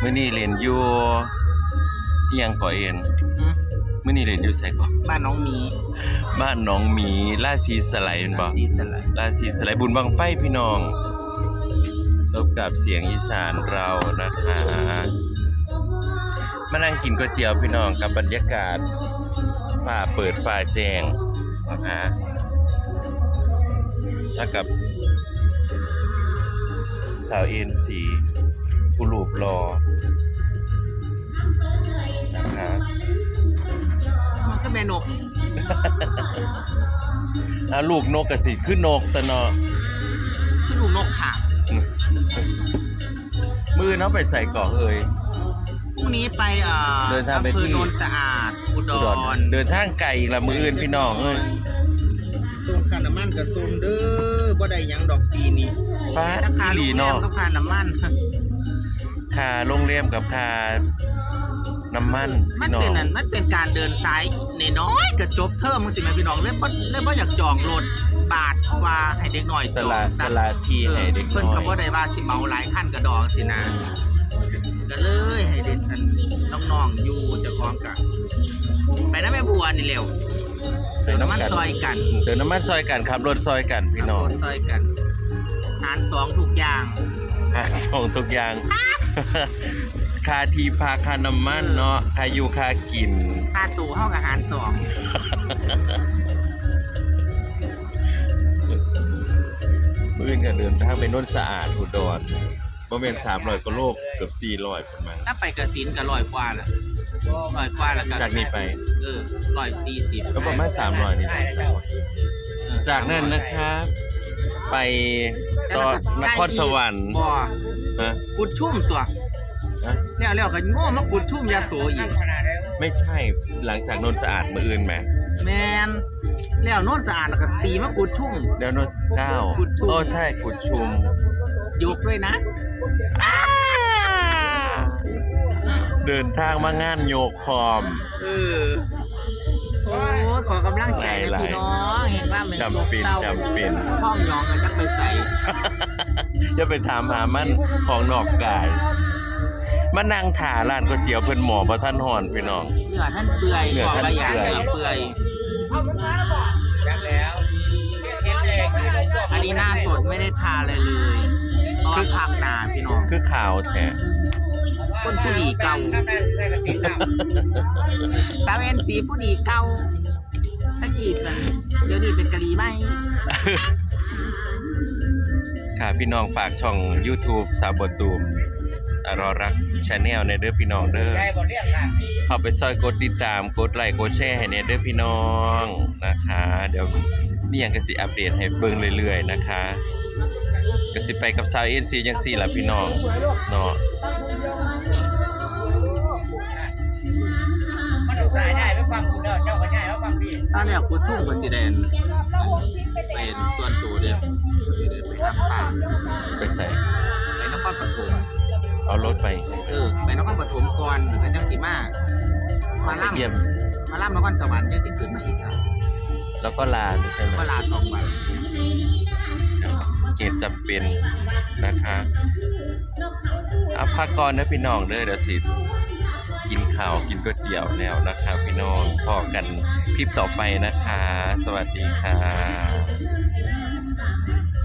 มื้อนี้เล่นอยู่อิหยังก่อเอ็นอืมมื้อนี้เล่นอยู่ไสก่อบ้านน้องหมี บ้านหน้องหมีราศีสไลด์แม่นบ่ดีสลายราศีสไลด์บุญบังไฟพี่น้องพบกับเสียงอีสานเรานะคะมานั่งกินก๋วยเตี๋ยวพี่น้องกับบรรยากาศฝ่าเปิดฝ่าแจงนะคะแล้วกับสาวเอ็นสี ผู้รูปรอนะคะมันก็แม่นกอะลูกนกกะสิคือนกตะเนาะคือลูกนกขางมือเนาะไปใส่ก่อเอ่ยพรุ่งนี้ไปเอ่อเดินทางไปอำเภที่อโนนสะอาด อุดอุดรรเดินทางไกลอีกละมืออื่นพี่น้องเอ้ยส่งค่าน้ำมันกับส่งเด้อบ่ได้หยังดอกปีนี้ป้าราคาอีหโรลีงแรมเนาะกับค่าน้ำมัน ค่าโรงแรมกับค่าน้ำมันมันพี่น้อเป็นงนั่นมันเป็นการเดินซ้ายน้อยๆก็จบเทอมมึงสิแม่พี่น้องเลยบ่เลยบ่อยากจองรถบาทว่าให้เด็กน้อยสจองละซะสละที่ให้เด็กเพิ่นน้อก็บ่ยได้ว่าสิเมาหลายขั้นกระดองสินะก็เลยให้เด็กอันน้องๆอยู่เจะคล้าของกะไปนะแม่บัวนี่เร็วไปน้ำมันกัซอยกันเดินน้ำมันซอยกันขับรถซอยกันพี่น้องขับรถซอยกันหารสองทุกอย่าง หาส่งทุกอย่าง ค่าที่พักค่าน้ำมันเนาะค่าอยู่ค่ากิน ค่าตัวเท่ากับหารสองมื้ออื่นก็เดินทางไปโน่นสะอาดอุดรบ่แม่น300กว่าโลเกือบ400ประมาณ ถ้าไปกระสินก็ร้อยกว่าน่ะร้อยกว่าแล้วก็จากนี้ไป เออร้อยสี่สิบก็ประมาณ300นี่แหละจากนั้นนะครับ ไปต่อนครสวรรค์บ่ ฮะกุดชุ่มตัวฮะแล้วแล้วก็โง่มากุดชุ่มยาโสอีก ไม่ใช่หลังจากโนนสะอาดมื้ออื่นแหมแมนแล้วโน่นสะอาดแล้วก็ตีมากุดชุ่ม เดี๋ยวโนนเก้ากุดชุม โอ้ใช่กุดชุมยกด้วยนะ เดินทางมางานโยกคอม เออ โอ้ยขอกำลังใจนะหลายๆพี่น้อง เห็นว่ามันจำเป็นศร้าจำเป็น ห้องยองกันจะไปใส่ อย่าไปถามหามันของนอกกาย มานั่งถ่าร้านก๋วยเตี๋ยวเพิ่นหมอบ่ท่านหอนพี่น้องเนื้อท่านเปื่อยเนื้อท่านบกระย่างเปื่อยเนื้อเปื่อยอันนี้หน้าสดไม่ได้ทาอะไรเลยตอนพักหนาพี่น้อง คือข่าวแท้คนผู้ดีเก่า ตาเวนสีผู้ดีเก่าตะกี้เป็นเดี๋ยวนี้เป็นกะหรี่ไหม ค่ะพี่น้องฝากช่อง YouTube สาวบทตูมอรอรักชาแนลในเด้อพี่น้องเด้อเข้าไปซอยกดติดตามกดไลค์กดแชร์ให้ในเด้อพี่น้องนะคะ เดี๋ยวนี่ยังก็สิอัปเดตให้เบิ่งเรื่อยๆนะคะก็สิไปกับสาวเอ็นซีจังซี่ล่ะพี่น้องเนาะมันถูกได้ ฟังพี่ตอนแรกกูทุ่งกับสีแดงเป็นส่วนตัวเดียวเดินไปทำป่าไปใส่ไปนครปฐมเอารถไปเออไปนครปฐมก่อนเป็นจังสีมามาล่เยี่ยมำมาล่ำนครสวรรค์จังสิขึ้นมาอีสานแล้วก็ลาไม่ใช่ไหมก็ลาสองวัน เกตจำเป็นนะคะอาภากก่อนนะพี่น้องเด้อเดี๋ยวสิ กินข้าวกินก๋วยเตี๋ยวแล้วนะคะพี่น้องพอกันคลิปต่อไปนะคะ สวัสดีค่ะ